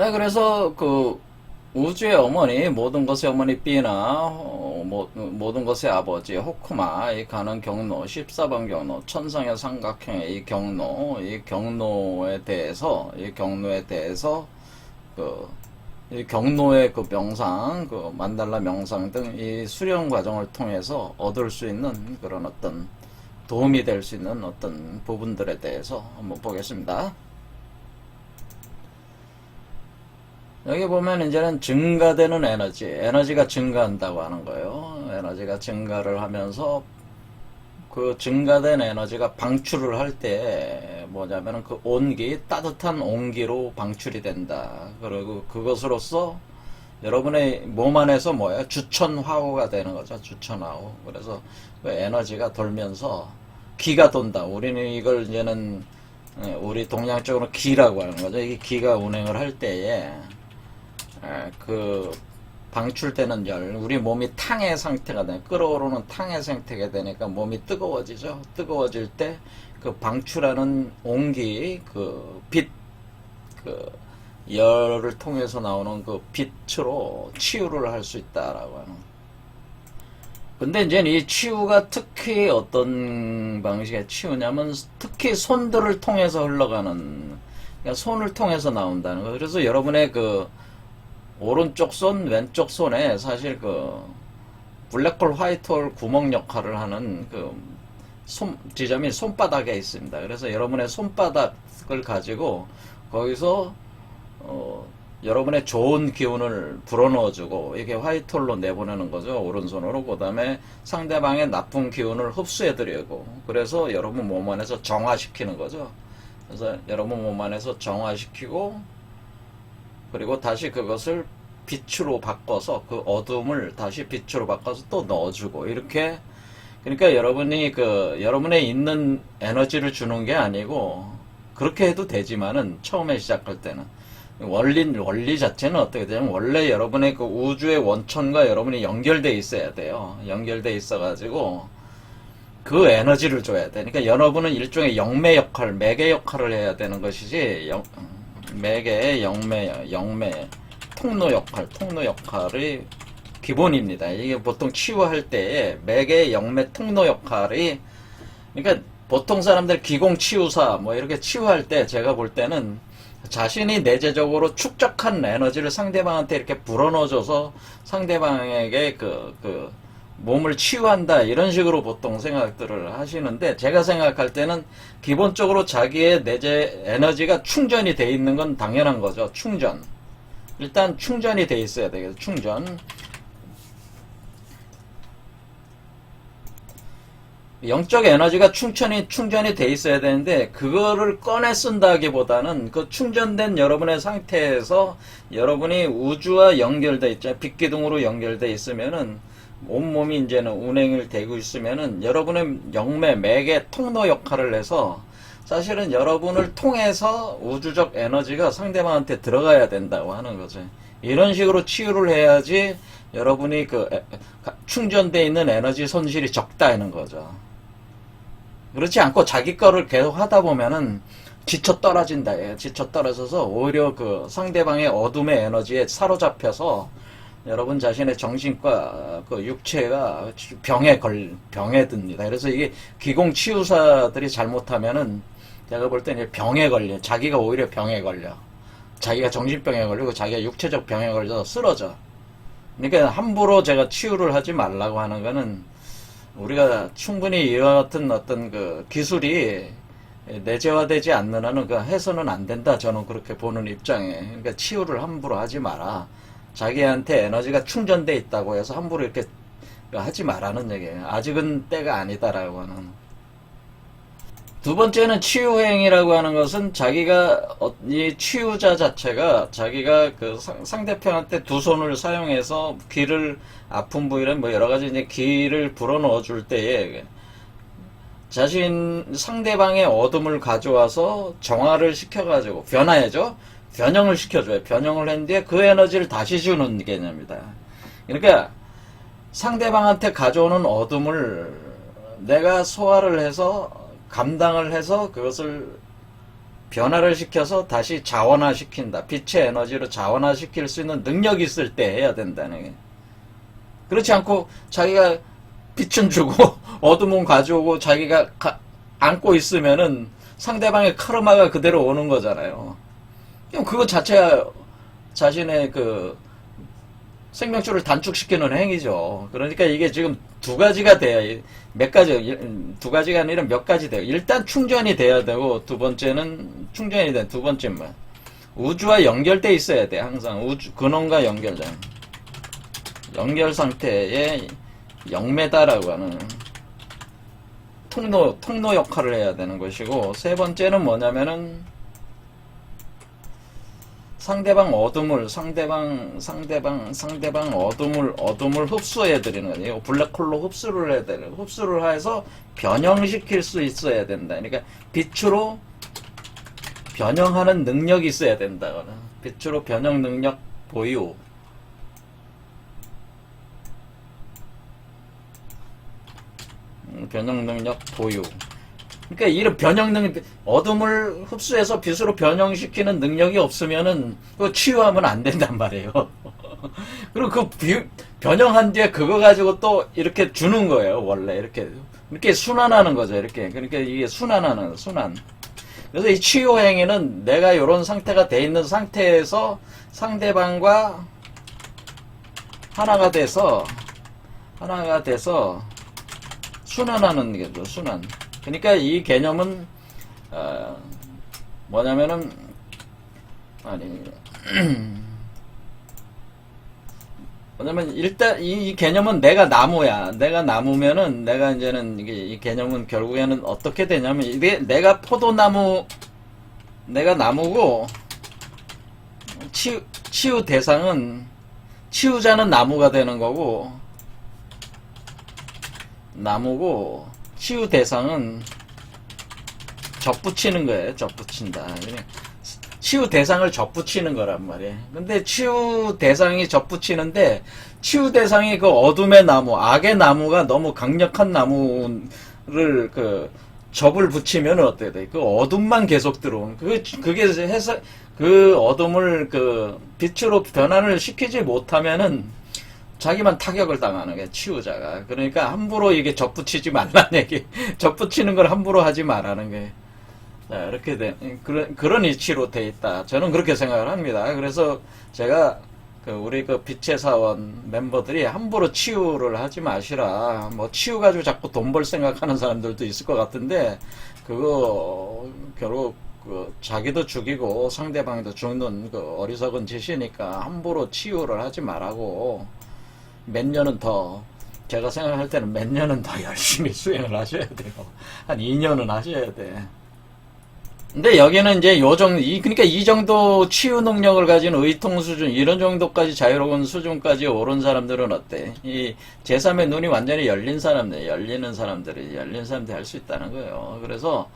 자, 그래서 그 우주의 어머니, 모든 것의 어머니 삐나, 어, 모, 모든 것의 아버지, 호쿠마, 이 가는 경로, 14번 경로, 천상의 삼각형의 이 경로, 이 경로에 대해서, 이 경로에 대해서, 그, 이 경로의 그 명상, 그 만달라 명상 등 이 수련 과정을 통해서 얻을 수 있는 그런 어떤 도움이 될 수 있는 어떤 부분들에 대해서 한번 보겠습니다. 여기 보면 이제는 증가되는 에너지, 에너지가 증가한다고 하는 거예요. 에너지가 증가를 하면서 그 증가된 에너지가 방출을 할 때 뭐냐면은 그 온기, 따뜻한 온기로 방출이 된다. 그리고 그것으로써 여러분의 몸 안에서 뭐예요? 주천화호가 되는 거죠. 주천화호. 그래서 그 에너지가 돌면서 기가 돈다. 우리는 이걸 이제는 예, 우리 동양적으로 기라고 하는 거죠. 이 기가 운행을 할 때에 에, 그 방출되는 열, 우리 몸이 탕의 상태가 돼, 끓어오르는 탕의 상태가 되니까 몸이 뜨거워지죠. 뜨거워질 때 그 방출하는 온기, 그 빛, 그 열을 통해서 나오는 그 빛으로 치유를 할 수 있다라고 하는. 근데 이제 이 치유가 특히 어떤 방식의 치유냐면 특히 손들을 통해서 흘러가는, 그러니까 손을 통해서 나온다는 거. 그래서 여러분의 그 오른쪽 손, 왼쪽 손에 사실 그 블랙홀, 화이트홀 구멍 역할을 하는 그 손, 지점이 손바닥에 있습니다. 그래서 여러분의 손바닥을 가지고 거기서 어, 여러분의 좋은 기운을 불어넣어주고 이게 화이트홀로 내보내는 거죠. 오른손으로. 그 다음에 상대방의 나쁜 기운을 흡수해드리고 그래서 여러분 몸 안에서 정화시키는 거죠. 그래서 여러분 몸 안에서 정화시키고 그리고 다시 그것을 빛으로 바꿔서 그 어둠을 다시 빛으로 바꿔서 또 넣어주고 이렇게 그러니까 여러분이 그 여러분의 있는 에너지를 주는 게 아니고 그렇게 해도 되지만은 처음에 시작할 때는 원리 원리 자체는 어떻게 되냐면 원래 여러분의 그 우주의 원천과 여러분이 연결돼 있어야 돼요. 연결돼 있어 가지고 그 에너지를 줘야 돼. 그러니까 여러분은 일종의 영매 역할, 매개 역할을 해야 되는 것이지 영, 매개의 영매, 영매, 통로 역할, 통로 역할이 기본입니다. 이게 보통 치유할 때에 매개, 영매, 통로 역할이 그러니까 보통 사람들 기공 치유사 뭐 이렇게 치유할 때 제가 볼 때는 자신이 내재적으로 축적한 에너지를 상대방한테 이렇게 불어넣어줘서 상대방에게 그, 그, 몸을 치유한다 이런 식으로 보통 생각들을 하시는데 제가 생각할 때는 기본적으로 자기의 내재 에너지가 충전이 돼 있는 건 당연한 거죠. 충전. 일단 충전이 돼 있어야 되겠죠. 충전. 영적 에너지가 충전이 충전이 돼 있어야 되는데 그거를 꺼내 쓴다기보다는 그 충전된 여러분의 상태에서 여러분이 우주와 연결돼 있죠. 빛기둥으로 연결돼 있으면은 온몸이 이제는 운행을 되고 있으면은 여러분의 영매 매개 통로 역할을 해서 사실은 여러분을 통해서 우주적 에너지가 상대방한테 들어가야 된다고 하는 거죠. 이런 식으로 치유를 해야지 여러분이 그 충전돼 있는 에너지 손실이 적다는 거죠. 그렇지 않고 자기 거를 계속 하다 보면은 지쳐 떨어진다. 예. 지쳐 떨어져서 오히려 그 상대방의 어둠의 에너지에 사로잡혀서 여러분 자신의 정신과 그 육체가 병에 걸 병에 듭니다. 그래서 이게 기공 치유사들이 잘못하면은 제가 볼 때는 병에 걸려. 자기가 오히려 병에 걸려. 자기가 정신병에 걸리고 자기가 육체적 병에 걸려서 쓰러져. 그러니까 함부로 제가 치유를 하지 말라고 하는 거는 우리가 충분히 이와 같은 어떤 그 기술이 내재화되지 않는 한은 그 해서는 안 된다. 저는 그렇게 보는 입장에. 그러니까 치유를 함부로 하지 마라. 자기한테 에너지가 충전돼 있다고 해서 함부로 이렇게 하지 말라는 얘기예요. 아직은 때가 아니다라고 하는. 두 번째는 치유행위라고 하는 것은 자기가 어- 이 치유자 자체가 자기가 그 상- 상대편한테 두 손을 사용해서 귀를 아픈 부위를 뭐 여러 가지 이제 귀를 불어넣어 줄 때에 자신 상대방의 어둠을 가져와서 정화를 시켜가지고 변화해죠. 변형을 시켜줘요. 변형을 했는데 그 에너지를 다시 주는 개념이다. 그러니까 상대방한테 가져오는 어둠을 내가 소화를 해서 감당을 해서 그것을 변화를 시켜서 다시 자원화 시킨다. 빛의 에너지로 자원화 시킬 수 있는 능력이 있을 때 해야 된다는 게. 그렇지 않고 자기가 빛은 주고 어둠은 가져오고 자기가 가- 안고 있으면은 상대방의 카르마가 그대로 오는 거잖아요. 그냥 그거 자체가 자신의 그 생명줄을 단축시키는 행위죠. 그러니까 이게 지금 두 가지가 돼야 몇 가지 일- 두 가지가 아니라 몇 가지 돼요. 일단 충전이 돼야 되고 두 번째는 충전이 된 두 번째만 우주와 연결돼 있어야 돼. 항상 우주 근원과 연결된 연결 상태의 영매다라고 하는 통로 통로 역할을 해야 되는 것이고 세 번째는 뭐냐면은 상대방 어둠을 상대방 상대방 상대방 어둠을 어둠을 흡수해 드리는 거예요. 블랙홀로 흡수를 해야 되는 흡수를 해서 변형시킬 수 있어야 된다. 그러니까 빛으로 변형하는 능력이 있어야 된다거나 빛으로 변형 능력 보유. 음, 변형 능력 보유. 그러니까 이런 변형 능력, 어둠을 흡수해서 빛으로 변형시키는 능력이 없으면은 그거 치유하면 안 된단 말이에요. 그리고 그 비- 변형한 뒤에 그거 가지고 또 이렇게 주는 거예요. 원래 이렇게 이렇게 순환하는 거죠. 이렇게 그러니까 이게 순환하는 순환. 그래서 이 치유 행위는 내가 이런 상태가 돼 있는 상태에서 상대방과 하나가 돼서 하나가 돼서 순환하는 게죠, 순환. 그러니까 이 개념은 어, 뭐냐면은 아니 뭐냐면 일단 이, 이 개념은 내가 나무야. 내가 나무면은 내가 이제는 이게 이 개념은 결국에는 어떻게 되냐면 이게 내가 포도나무 내가 나무고 치유 치유 대상은 치유자는 나무가 되는 거고 나무고 치유 대상은 접붙이는 거예요. 접붙인다. 치유 대상을 접붙이는 거란 말이에요. 근데 치유 대상이 접붙이는데 치유 대상이 그 어둠의 나무, 악의 나무가 너무 강력한 나무를 그 접을 붙이면 어떻게 돼? 그 어둠만 계속 들어오는 그 그게 해서 그 어둠을 그 빛으로 변환을 시키지 못하면은 자기만 타격을 당하는 게 치유자가. 그러니까 함부로 이게 접붙이지 말라는 얘기. 접붙이는 걸 함부로 하지 말라는 게. 자, 이렇게 된, 그런, 그런 이치로 돼 있다. 저는 그렇게 생각을 합니다. 그래서 제가 그 우리 그 빛의 사원 멤버들이 함부로 치유를 하지 마시라. 뭐 치유 가지고 자꾸 돈 벌 생각하는 사람들도 있을 것 같은데, 그거 결국 그 자기도 죽이고 상대방도 죽는 그 어리석은 짓이니까 함부로 치유를 하지 말라고 몇 년은 더 제가 생각할 때는 몇 년은 더 열심히 수행을 하셔야 돼요. 한 2년은 하셔야 돼. 근데 여기는 이제 요 정도, 이, 그러니까 이 정도 치유 능력을 가진 의통 수준, 이런 정도까지 자유로운 수준까지 오른 사람들은 어때? 이 제3의 눈이 완전히 열린 사람들, 열리는 사람들이, 열린 사람들이 할 수 있다는 거예요. 그래서,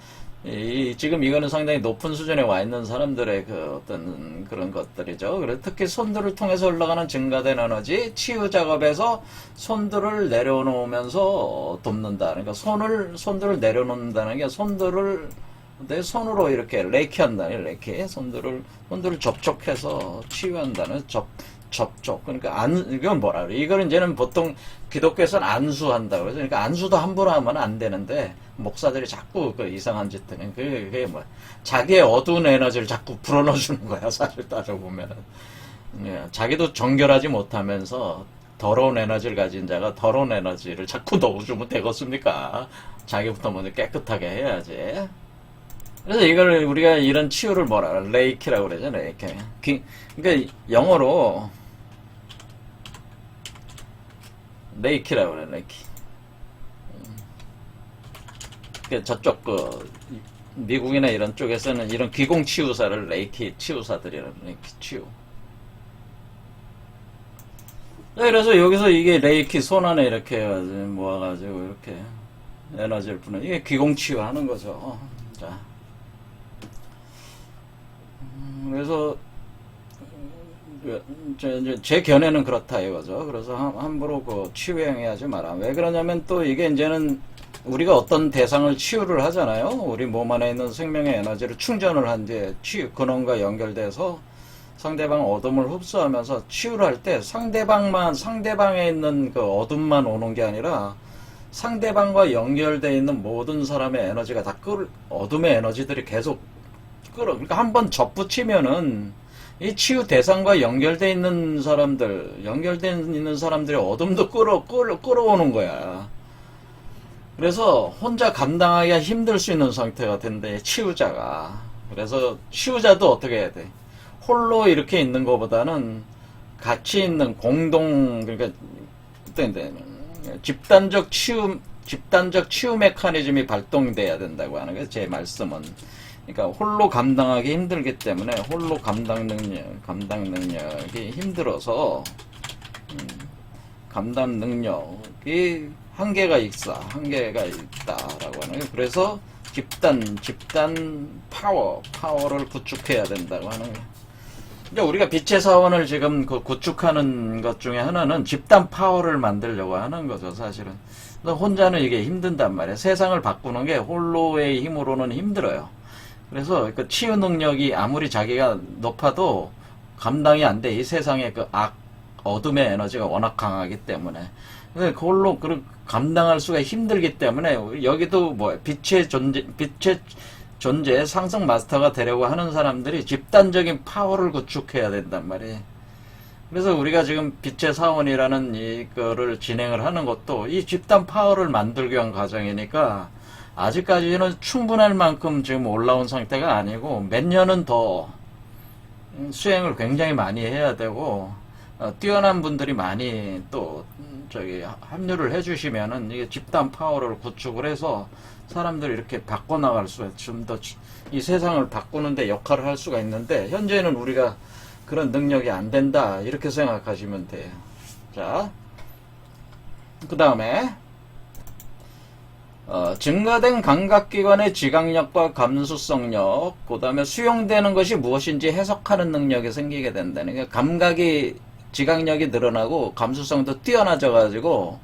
이, 지금 이거는 상당히 높은 수준에 와 있는 사람들의 그 어떤 그런 것들이죠. 그래서 특히 손들을 통해서 올라가는 증가된 에너지, 치유 작업에서 손들을 내려놓으면서 돕는다. 그러니까 손을, 손들을 내려놓는다는 게 손들을 내 손으로 이렇게 레이키한다는 레이키 손들을 손들을 접촉해서 치유한다는 접 접촉. 그러니까 안 이건 뭐라 그래? 이거는 이제는 보통 기독교에서는 안수한다고 해서 그러니까 안수도 함부로 하면 안 되는데 목사들이 자꾸 그 이상한 짓들은 그게, 그게 뭐야 자기의 어두운 에너지를 자꾸 불어넣어 주는 거야 사실 따져 보면은. 예, 자기도 정결하지 못하면서 더러운 에너지를 가진 자가 더러운 에너지를 자꾸 넣어주면 되겠습니까? 자기부터 먼저 깨끗하게 해야지. 그래서 이걸 우리가 이런 치유를 뭐라 그래? 레이키라고 그러죠, 레이키. 기- 그러니까 영어로 레이키라고 그래, 레이키. 음. 그 저쪽 그 미국이나 이런 쪽에서는 이런 기공 치유사를 레이키 치유사들이라는 레이키 치유. 자, 그래서 여기서 이게 레이키 손 안에 이렇게 해가지고 모아가지고 이렇게 에너지를 푸는 이게 기공 치유하는 거죠. 자. 그래서 음, 저, 이 제 제 견해는 그렇다 이거죠. 그래서 함- 함부로 그 치유행위하지 마라. 왜 그러냐면 또 이게 이제는 우리가 어떤 대상을 치유를 하잖아요. 우리 몸 안에 있는 생명의 에너지를 충전을 한 뒤에 치유 근원과 연결돼서 상대방 어둠을 흡수하면서 치유를 할 때 상대방만 상대방에 있는 그 어둠만 오는 게 아니라 상대방과 연결돼 있는 모든 사람의 에너지가 다 끌, 어둠의 에너지들이 계속 끌어. 그러니까 한번 접붙이면은 이 치유 대상과 연결돼 있는 사람들, 연결돼 있는 사람들의 어둠도 끌어, 끌어, 끌어오는 거야. 그래서 혼자 감당하기가 힘들 수 있는 상태가 된대, 치유자가. 그래서 치유자도 어떻게 해야 돼? 홀로 이렇게 있는 것보다는 같이 있는 공동, 그러니까, 데는 집단적 치유, 집단적 치유 메커니즘이 발동돼야 된다고 하는 게 제 말씀은. 그러니까 홀로 감당하기 힘들기 때문에 홀로 감당 능력, 감당 능력이 힘들어서 음, 감당 능력이 한계가 있어, 한계가 있다라고 하는 게 그래서 집단, 집단 파워, 파워를 구축해야 된다고 하는 게. 이제 우리가 빛의 사원을 지금 그 구축하는 것 중에 하나는 집단 파워를 만들려고 하는 거죠, 사실은. 혼자는 이게 힘든단 말이에요. 세상을 바꾸는 게 홀로의 힘으로는 힘들어요. 그래서 그 치유 능력이 아무리 자기가 높아도 감당이 안 돼. 이 세상의 그 악, 어둠의 에너지가 워낙 강하기 때문에. 그걸로 그 감당할 수가 힘들기 때문에 여기도 뭐 빛의 존재, 빛의 존재 상승 마스터가 되려고 하는 사람들이 집단적인 파워를 구축해야 된단 말이에요. 그래서 우리가 지금 빛의 사원이라는 이거를 진행을 하는 것도 이 집단 파워를 만들기 위한 과정이니까 아직까지는 충분할 만큼 지금 올라온 상태가 아니고 몇 년은 더 음, 수행을 굉장히 많이 해야 되고 어, 뛰어난 분들이 많이 또 음, 저기 합류를 해주시면은 이게 집단 파워를 구축을 해서 사람들이 이렇게 바꿔나갈 수가 좀더 이 세상을 바꾸는데 역할을 할 수가 있는데 현재는 우리가 그런 능력이 안 된다 이렇게 생각하시면 돼요. 자, 그 다음에 어, 증가된 감각기관의 지각력과 감수성력, 그 다음에 수용되는 것이 무엇인지 해석하는 능력이 생기게 된다는 게 감각이 지각력이 늘어나고 감수성도 뛰어나져가지고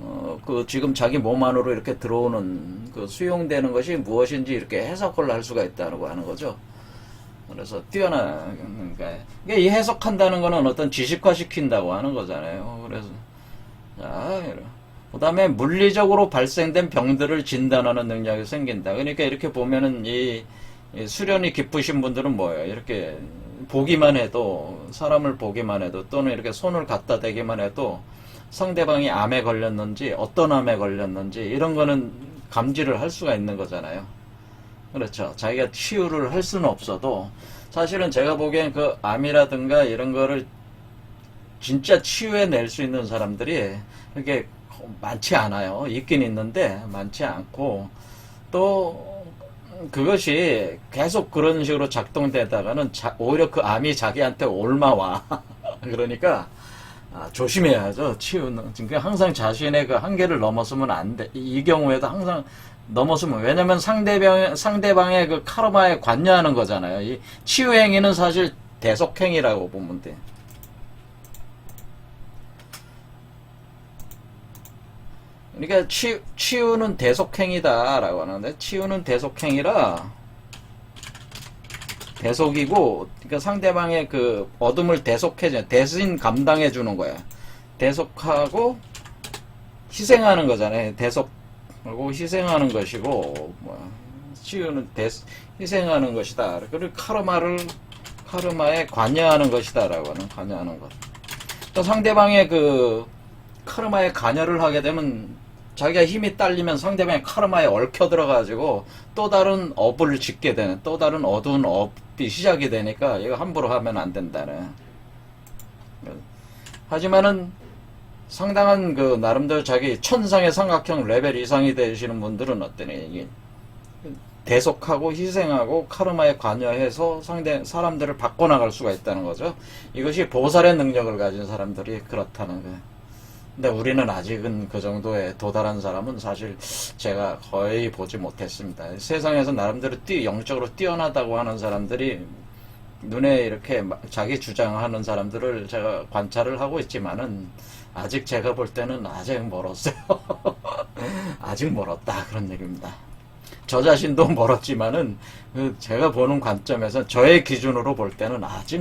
어, 그 지금 자기 몸 안으로 이렇게 들어오는 그 수용되는 것이 무엇인지 이렇게 해석을 할 수가 있다고 하는 거죠. 그래서 뛰어나는 게 이게 이 해석한다는 거는 어떤 지식화 시킨다고 하는 거잖아요. 그래서 자, 그 다음에 물리적으로 발생된 병들을 진단하는 능력이 생긴다. 그러니까 이렇게 보면은 이, 이 수련이 깊으신 분들은 뭐예요? 이렇게 보기만 해도 사람을 보기만 해도 또는 이렇게 손을 갖다 대기만 해도 상대방이 암에 걸렸는지 어떤 암에 걸렸는지 이런 거는 감지를 할 수가 있는 거잖아요. 그렇죠. 자기가 치유를 할 수는 없어도 사실은 제가 보기엔 그 암이라든가 이런 거를 진짜 치유해 낼 수 있는 사람들이 이렇게 많지 않아요. 있긴 있는데 많지 않고 또 그것이 계속 그런 식으로 작동되다가는 자- 오히려 그 암이 자기한테 옮아와. 그러니까 아, 조심해야죠. 치유는. 그러니까 항상 자신의 그 한계를 넘어서면 안 돼. 이, 이 경우에도 항상 넘어서면 왜냐면 상대방 상대방의 그 카르마에 관여하는 거잖아요. 이 치유 행위는 사실 대속 행위라고 보면 돼. 그러니까 치, 치유는 대속행위다라고 하는데 치유는 대속행위라 대속이고 그러니까 상대방의 그 어둠을 대속해줘 대신 감당해 주는 거야. 대속하고 희생하는 거잖아요 대속하고 희생하는 것이고 뭐, 치유는 대, 희생하는 것이다. 그리고 카르마를 카르마에 관여하는 것이다라고 하는 관여하는 것. 또 상대방의 그 카르마에 관여를 하게 되면 자기가 힘이 딸리면 상대방의 카르마에 얽혀 들어가지고 또 다른 업을 짓게 되는 또 다른 어두운 업이 시작이 되니까 이거 함부로 하면 안 된다는. 하지만은 상당한 그 나름대로 자기 천상의 삼각형 레벨 이상이 되시는 분들은 어떠니 대속하고 희생하고 카르마에 관여해서 상대 사람들을 바꿔나갈 수가 있다는 거죠. 이것이 보살의 능력을 가진 사람들이 그렇다는 거예요. 근데 우리는 아직은 그 정도에 도달한 사람은 사실 제가 거의 보지 못했습니다. 세상에서 나름대로 뛰, 영적으로 뛰어나다고 하는 사람들이 눈에 이렇게 막 자기 주장하는 사람들을 제가 관찰을 하고 있지만은 아직 제가 볼 때는 아직 멀었어요. 아직 멀었다 그런 얘기입니다. 저 자신도 멀었지만은 그 제가 보는 관점에서 저의 기준으로 볼 때는 아직